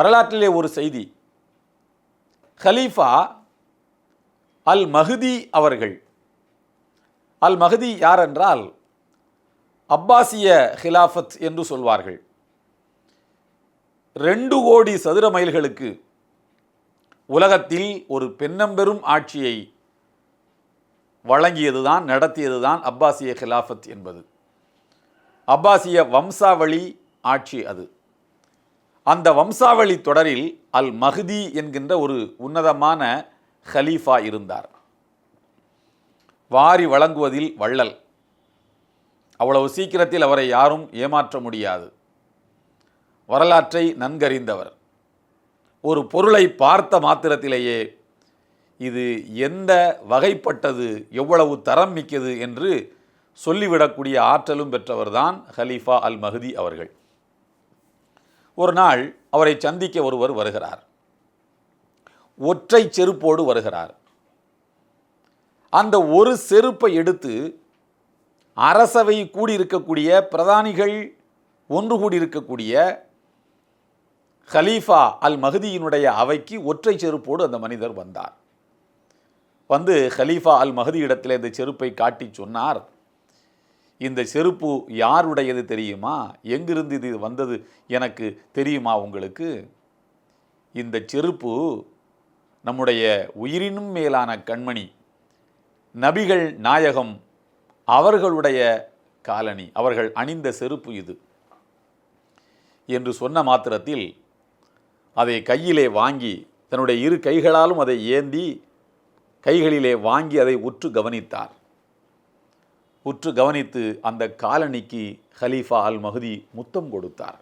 வரலாற்றிலே ஒரு செய்தி. ஹலீஃபா அல் மஹதி அவர்கள். அல் மஹதி யார் என்றால் அப்பாசிய ஹிலாஃபத் என்று சொல்வார்கள். ரெண்டு கோடி சதுர மைல்களுக்கு உலகத்தில் ஒரு பெண்ணம்பெரும் ஆட்சியை வழங்கியதுதான் நடத்தியதுதான் அப்பாசிய ஹிலாஃபத் என்பது. அப்பாசிய வம்சாவளி ஆட்சி அது. அந்த வம்சாவளி தொடரில் அல் மஹ்தி என்கின்ற ஒரு உன்னதமான ஹலீஃபா இருந்தார். வாரி வழங்குவதில் வள்ளல். அவ்வளவு சீக்கிரத்தில் அவரை யாரும் ஏமாற்ற முடியாது. வரலாற்றை நன்கறிந்தவர். ஒரு பொருளை பார்த்த மாத்திரத்திலேயே இது எந்த வகைப்பட்டது எவ்வளவு தரம் மிக்கது என்று சொல்லிவிடக்கூடிய ஆற்றலும் பெற்றவர்தான் ஹலீஃபா அல் மஹதி அவர்கள். ஒரு நாள் அவரை சந்திக்க ஒருவர் வருகிறார். ஒற்றை செருப்போடு வருகிறார். அந்த ஒரு செருப்பை எடுத்து அரசவை கூடியிருக்கக்கூடிய பிரதானிகள் ஒன்று கூடியிருக்கக்கூடிய ஹலீஃபா அல் மஹதியினுடைய அவைக்கு ஒற்றை செருப்போடு அந்த மனிதர் வந்தார். வந்து ஹலீஃபா அல் மஹதி இடத்துல இந்த செருப்பை காட்டி சொன்னார். இந்த செருப்பு யாருடையது தெரியுமா? எங்கிருந்து இது வந்தது எனக்கு தெரியுமா உங்களுக்கு? இந்த செருப்பு நம்முடைய உயிரினும் மேலான கண்மணி நபிகள் நாயகம் அவர்களுடைய காலணி அவர்கள் அணிந்த செருப்பு இது. என்று சொன்ன மாத்திரத்தில் அதை கையிலே வாங்கி தன்னுடைய இரு கைகளாலும் அதை ஏந்தி கைகளிலே வாங்கி அதை உற்று கவனித்தார். உற்று கவனித்து அந்த காலனிக்கு ஹலீஃபா அல் மஹதி முத்தம் கொடுத்தார்.